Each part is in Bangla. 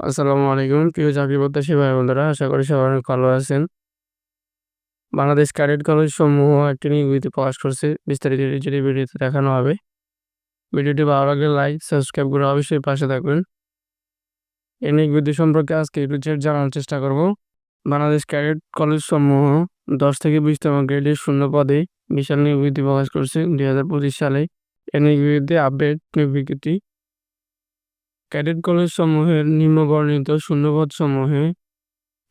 আসসালামু আলাইকুম। প্রিয় চাকরি প্রত্যাশী ভাই বন্ধুরা আশা করি সবাই অনেক ভালো আছেন। বাংলাদেশ ক্যাডেট কলেজ সমূহ একটি নিয়োগবিধি প্রকাশ করছে। বিস্তারিত যদি ভিডিওতে দেখানো হবে, ভিডিওটি ভালো লাগলে লাইক, সাবস্ক্রাইব করে অবশ্যই পাশে থাকবেন এই নিয়োগবিধি সম্পর্কে আজকে একটু জানার চেষ্টা করব। বাংলাদেশ ক্যাডেট কলেজ সমূহ দশ থেকে বিশতম গ্রেডের শূন্য পদে বিশাল নিয়োগবিধি প্রকাশ করছে। দুই হাজার পঁচিশ সালে এই নিয়োগবিধি আপডেট নিয়োগ বিজ্ঞপ্তি। ক্যাডেট কলেজ সমূহের নিম্নবর্ণিত শূন্যপদ সমূহে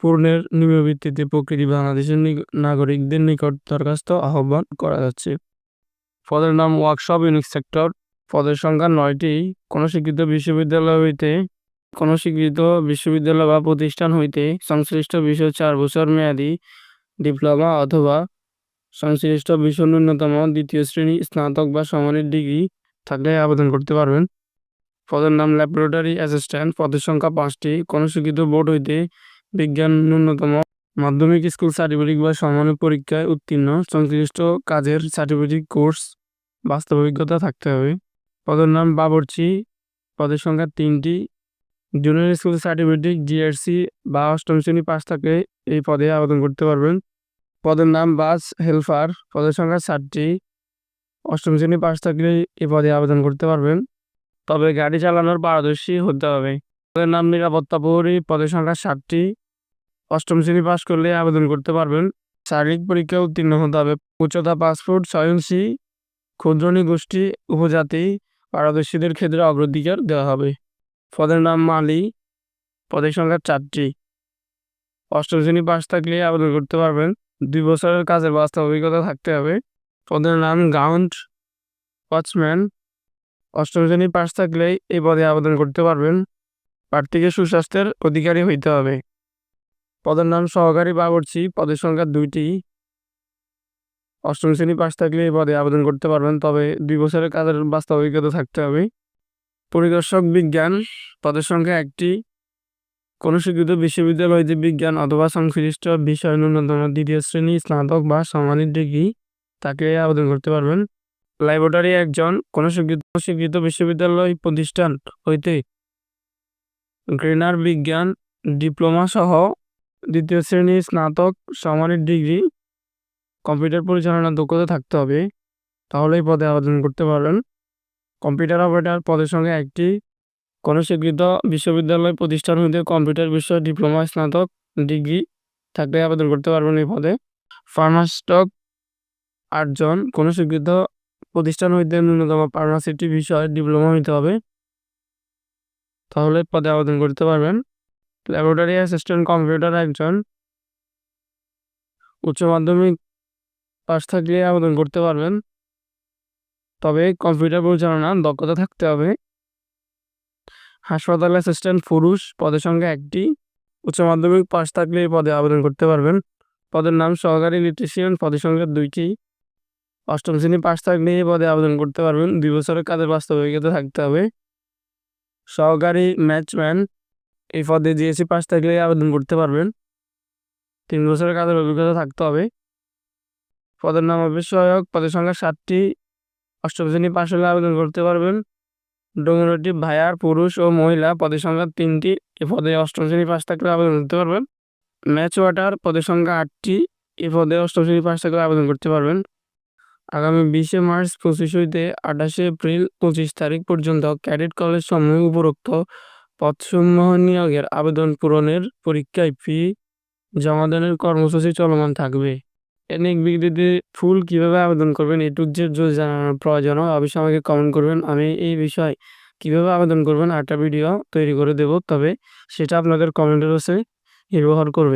পূর্ণের নিম্নভিত্তিতে প্রকৃতি বাংলাদেশের নাগরিকদের নিকট দরখাস্ত আহ্বান করা যাচ্ছে। পদের নাম ওয়ার্কশপ, ইউনিক সেক্টর। পদের সংখ্যা নয়টি। কোনো শিক্ষিত বিশ্ববিদ্যালয় হইতে, কোনো স্বীকৃত বিশ্ববিদ্যালয় বা প্রতিষ্ঠান হইতে সংশ্লিষ্ট বিষয় চার বছর মেয়াদি ডিপ্লোমা অথবা সংশ্লিষ্ট বিষয় ন্যূনতম দ্বিতীয় শ্রেণি স্নাতক বা সমানের ডিগ্রি থাকলে আবেদন করতে পারবেন। পদের নাম ল্যাবরেটরি অ্যাসিস্ট্যান্ট। পদের সংখ্যা পাঁচটি। কোনো বোর্ড হইতে বিজ্ঞান ন্যূনতম। মাধ্যমিক স্কুল সার্টিফিকেট বা সমানের পরীক্ষায় উত্তীর্ণ। সংশ্লিষ্ট কাজের সার্টিফিকেট, কোর্স, বাস্তব অভিজ্ঞতা থাকতে হবে। পদের নাম বাবরচি। পদের সংখ্যা তিনটি। জুনিয়র স্কুল সার্টিফিকেট, জিআরসি বা অষ্টম শ্রেণি পাশ থাকলে এই পদে আবেদন করতে পারবেন। পদের নাম বাস হেল্পার পদের সংখ্যা ষাটটি অষ্টম শ্রেণি পাশ থাকলে এই পদে আবেদন করতে পারবেন। তবে গাড়ি চালানোর পারদর্শী হতে হবে। পদের নাম নিরাপত্তা প্রহরী পদের সংখ্যা ষাটটি অষ্টম শ্রেণি পাস করলে আবেদন করতে পারবেন। শারীরিক পরীক্ষা উত্তীর্ণ হতে হবে। উচ্চতা পাসপোর্ট স্বয়ংসী ক্ষুদ্রণী গোষ্ঠী, উপজাতি, পারদর্শীদের ক্ষেত্রে অগ্রাধিকার দেওয়া হবে। পদের নাম মালি পদের সংখ্যা চারটি। অষ্টম শ্রেণি পাস থাকলে আবেদন করতে পারবেন। দুই বছরের কাজের বাস্তব অভিজ্ঞতা থাকতে হবে। পদের নাম গাউন্ড, ওয়াচম্যান অষ্টম শ্রেণি পাস থাকলেই এই পদে আবেদন করতে পারবেন। প্রার্থীকে সুস্বাস্থ্যের অধিকারী হইতে হবে। পদের নাম সহকারী বাবরচি, পদের সংখ্যা দুইটি। অষ্টম শ্রেণি পাস থাকলে এই পদে আবেদন করতে পারবেন, তবে দুই বছরের কাজের বাস্তব অভিজ্ঞতা থাকতে হবে। পরিদর্শক বিজ্ঞান, পদের সংখ্যা একটি। কোনো স্বীকৃত বিশ্ববিদ্যালয় হইতে বিজ্ঞান অথবা সংশ্লিষ্ট বিষয় ন্যূনতম দ্বিতীয় শ্রেণি, স্নাতক বা সমানিত ডিগ্রি, তাকে আবেদন করতে পারবেন। লাইব্রেটারি একজন কোনো স্বীকৃত বিশ্ববিদ্যালয় প্রতিষ্ঠান হইতে গ্রেনার বিজ্ঞান ডিপ্লোমা সহ দ্বিতীয় শ্রেণির স্নাতক সমানের ডিগ্রি কম্পিউটার পরিচালনার দক্ষতা থাকতে হবে। তাহলেই পদে আবেদন করতে পারবেন কম্পিউটার অপারেটার পদের সঙ্গে একটি কোনো স্বীকৃত বিশ্ববিদ্যালয় প্রতিষ্ঠান হইতে কম্পিউটার বিষয়ে ডিপ্লোমা স্নাতক ডিগ্রি থাকলে আবেদন করতে পারবেন এই পদে। ফার্মাস্টক আটজন কোনো স্বীকৃত প্রতিষ্ঠান হইতে ন্যূনতম ফার্মাসিটি বিষয়ে ডিপ্লোমা হইতে হবে। তাহলে পদে আবেদন করতে পারবেন। ল্যাবরেটরি অ্যাসিস্ট্যান্ট কম্পিউটার একজন। উচ্চ মাধ্যমিক পাশ থাকলে আবেদন করতে পারবেন। তবে কম্পিউটার পরিচালনার দক্ষতা থাকতে হবে। হাসপাতাল অ্যাসিস্ট্যান্ট পুরুষ, পদের সংখ্যা একটি। উচ্চ মাধ্যমিক পাশ থাকলে এই পদে আবেদন করতে পারবেন। পদের নাম সহকারী ইলেকট্রিশিয়ান, পদের সংখ্যা দুইটি। অষ্টম শ্রেণি পাশ থাকলে এই পদে আবেদন করতে পারবেন। দুই বছরের কাজের বাস্তব অভিজ্ঞতা থাকতে হবে। সহকারী ম্যাচম্যান এই পদে জিএসসি পাশ থাকলে আবেদন করতে পারবেন। তিন বছরের কাজের অভিজ্ঞতা থাকতে হবে। পদের নাম হবে সহায়ক। পদের সংখ্যা সাতটি। অষ্টম শ্রেণি পাশ হলে আবেদন করতে পারবেন। ডোমিনোটি ভায়ার পুরুষ ও মহিলা। পদের সংখ্যা তিনটি। এ পদে অষ্টম শ্রেণি পাশ থাকলে আবেদন করতে পারবেন। ম্যাচ ওয়াটার পদের সংখ্যা আটটি। এ পদে অষ্টম শ্রেণি পাশ থাকলে আবেদন করতে পারবেন। আগামী বিশে মার্চ পঁচিশ হইতে আঠাশে এপ্রিল পঁচিশ তারিখ পর্যন্ত ক্যাডেট কলেজ সমূহ উপরোক্ত পদসমূহ নিয়োগের আবেদন পূরণের পরীক্ষায় ফি জমাদানের কর্মসূচি চলমান থাকবে। এনিক বিক্রিতে ফুল কীভাবে আবেদন করবেন এটুক যে জানানোর প্রয়োজন হয়। অবশ্যই আমাকে কমেন্ট করবেন, আমি এই বিষয় কীভাবে আবেদন করবেন একটা ভিডিও তৈরি করে দেব, তবে সেটা আপনাদের কমেন্টের হচ্ছে নির্ভর করবে।